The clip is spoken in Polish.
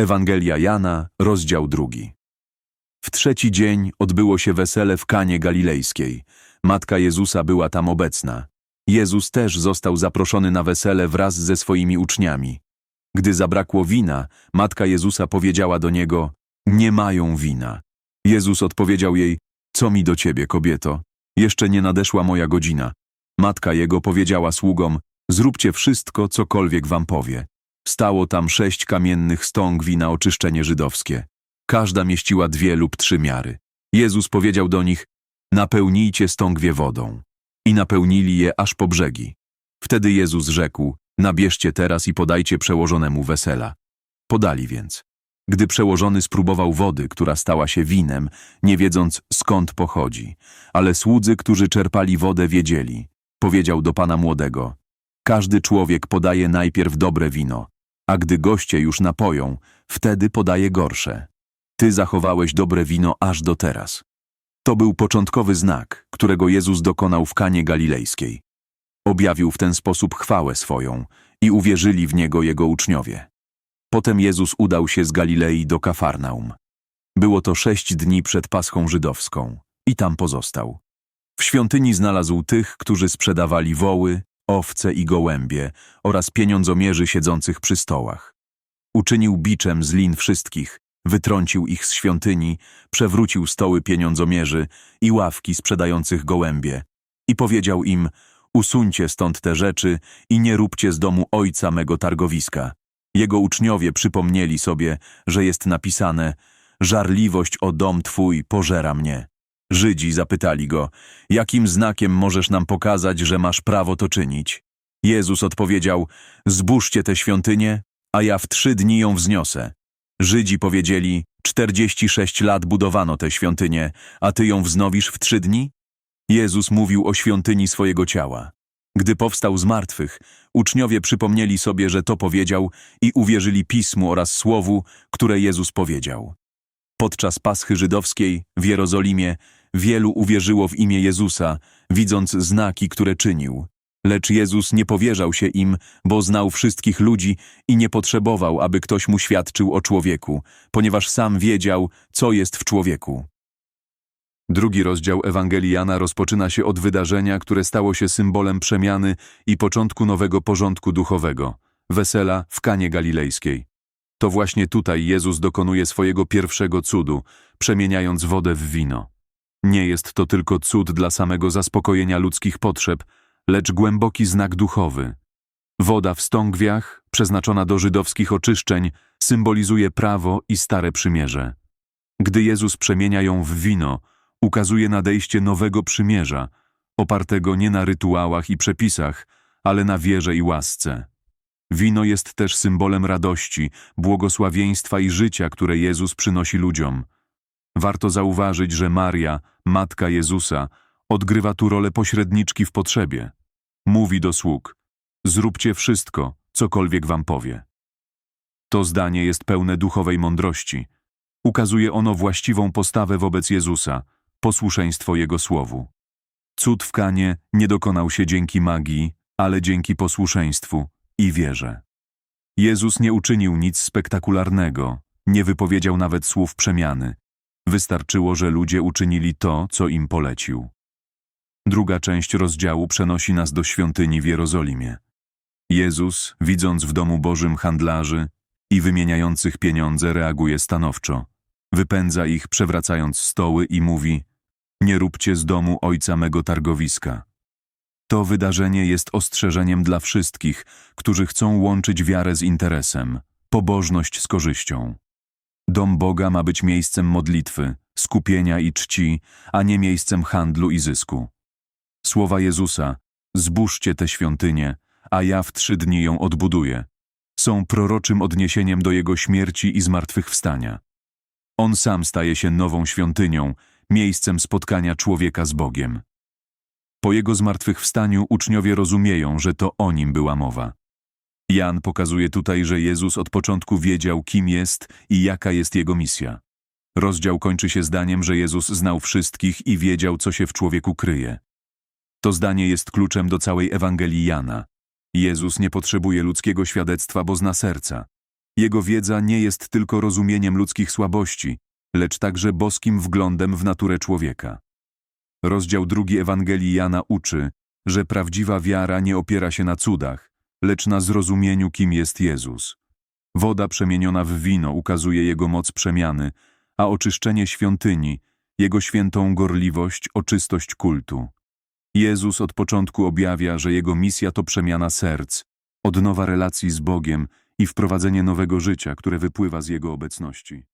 Ewangelia Jana, rozdział drugi. W trzeci dzień odbyło się wesele w Kanie Galilejskiej. Matka Jezusa była tam obecna. Jezus też został zaproszony na wesele wraz ze swoimi uczniami. Gdy zabrakło wina, matka Jezusa powiedziała do niego: Nie mają wina. Jezus odpowiedział jej: Co mi do ciebie, kobieto? Jeszcze nie nadeszła moja godzina. Matka jego powiedziała sługom: Zróbcie wszystko, cokolwiek wam powie. Stało tam sześć kamiennych stągwi na oczyszczenie żydowskie. Każda mieściła dwie lub trzy miary. Jezus powiedział do nich: Napełnijcie stągwie wodą. I napełnili je aż po brzegi. Wtedy Jezus rzekł: Nabierzcie teraz i podajcie przełożonemu wesela. Podali więc. Gdy przełożony spróbował wody, która stała się winem, nie wiedząc skąd pochodzi, ale słudzy, którzy czerpali wodę, wiedzieli. Powiedział do pana młodego: Każdy człowiek podaje najpierw dobre wino, a gdy goście już napoją, wtedy podaje gorsze. Ty zachowałeś dobre wino aż do teraz. To był początkowy znak, którego Jezus dokonał w Kanie Galilejskiej. Objawił w ten sposób chwałę swoją i uwierzyli w Niego Jego uczniowie. Potem Jezus udał się z Galilei do Kafarnaum. Było to sześć dni przed Paschą Żydowską i tam pozostał. W świątyni znalazł tych, którzy sprzedawali woły, owce i gołębie oraz pieniądzomierzy siedzących przy stołach. Uczynił biczem z lin wszystkich, wytrącił ich z świątyni, przewrócił stoły pieniądzomierzy i ławki sprzedających gołębie i powiedział im, usuńcie stąd te rzeczy i nie róbcie z domu ojca mego targowiska. Jego uczniowie przypomnieli sobie, że jest napisane, żarliwość o dom twój pożera mnie. Żydzi zapytali go, jakim znakiem możesz nam pokazać, że masz prawo to czynić? Jezus odpowiedział, zbóżcie tę świątynię, a ja w trzy dni ją wzniosę. Żydzi powiedzieli, czterdzieści sześć lat budowano tę świątynię, a ty ją wznowisz w trzy dni? Jezus mówił o świątyni swojego ciała. Gdy powstał z martwych, uczniowie przypomnieli sobie, że to powiedział i uwierzyli Pismu oraz Słowu, które Jezus powiedział. Podczas Paschy Żydowskiej w Jerozolimie wielu uwierzyło w imię Jezusa, widząc znaki, które czynił. Lecz Jezus nie powierzał się im, bo znał wszystkich ludzi i nie potrzebował, aby ktoś mu świadczył o człowieku, ponieważ sam wiedział, co jest w człowieku. Drugi rozdział Ewangelii Jana rozpoczyna się od wydarzenia, które stało się symbolem przemiany i początku nowego porządku duchowego wesela w Kanie Galilejskiej. To właśnie tutaj Jezus dokonuje swojego pierwszego cudu, przemieniając wodę w wino. Nie jest to tylko cud dla samego zaspokojenia ludzkich potrzeb, lecz głęboki znak duchowy. Woda w stągwiach, przeznaczona do żydowskich oczyszczeń, symbolizuje prawo i stare przymierze. Gdy Jezus przemienia ją w wino, ukazuje nadejście nowego przymierza, opartego nie na rytuałach i przepisach, ale na wierze i łasce. Wino jest też symbolem radości, błogosławieństwa i życia, które Jezus przynosi ludziom. Warto zauważyć, że Maria, matka Jezusa, odgrywa tu rolę pośredniczki w potrzebie. Mówi do sług: Zróbcie wszystko, cokolwiek wam powie. To zdanie jest pełne duchowej mądrości. Ukazuje ono właściwą postawę wobec Jezusa, posłuszeństwo Jego słowu. Cud w Kanie nie dokonał się dzięki magii, ale dzięki posłuszeństwu i wierze. Jezus nie uczynił nic spektakularnego, nie wypowiedział nawet słów przemiany. Wystarczyło, że ludzie uczynili to, co im polecił. Druga część rozdziału przenosi nas do świątyni w Jerozolimie. Jezus, widząc w domu Bożym handlarzy i wymieniających pieniądze, reaguje stanowczo. Wypędza ich, przewracając stoły i mówi: Nie róbcie z domu ojca mego targowiska. To wydarzenie jest ostrzeżeniem dla wszystkich, którzy chcą łączyć wiarę z interesem, pobożność z korzyścią. Dom Boga ma być miejscem modlitwy, skupienia i czci, a nie miejscem handlu i zysku. Słowa Jezusa, zbóżcie tę świątynię, a ja w trzy dni ją odbuduję, są proroczym odniesieniem do Jego śmierci i zmartwychwstania. On sam staje się nową świątynią, miejscem spotkania człowieka z Bogiem. Po Jego zmartwychwstaniu uczniowie rozumieją, że to o Nim była mowa. Jan pokazuje tutaj, że Jezus od początku wiedział, kim jest i jaka jest Jego misja. Rozdział kończy się zdaniem, że Jezus znał wszystkich i wiedział, co się w człowieku kryje. To zdanie jest kluczem do całej Ewangelii Jana. Jezus nie potrzebuje ludzkiego świadectwa, bo zna serca. Jego wiedza nie jest tylko rozumieniem ludzkich słabości, lecz także boskim wglądem w naturę człowieka. Rozdział drugi Ewangelii Jana uczy, że prawdziwa wiara nie opiera się na cudach, lecz na zrozumieniu, kim jest Jezus. Woda przemieniona w wino ukazuje Jego moc przemiany, a oczyszczenie świątyni, Jego świętą gorliwość, oczystość kultu. Jezus od początku objawia, że Jego misja to przemiana serc, odnowa relacji z Bogiem i wprowadzenie nowego życia, które wypływa z Jego obecności.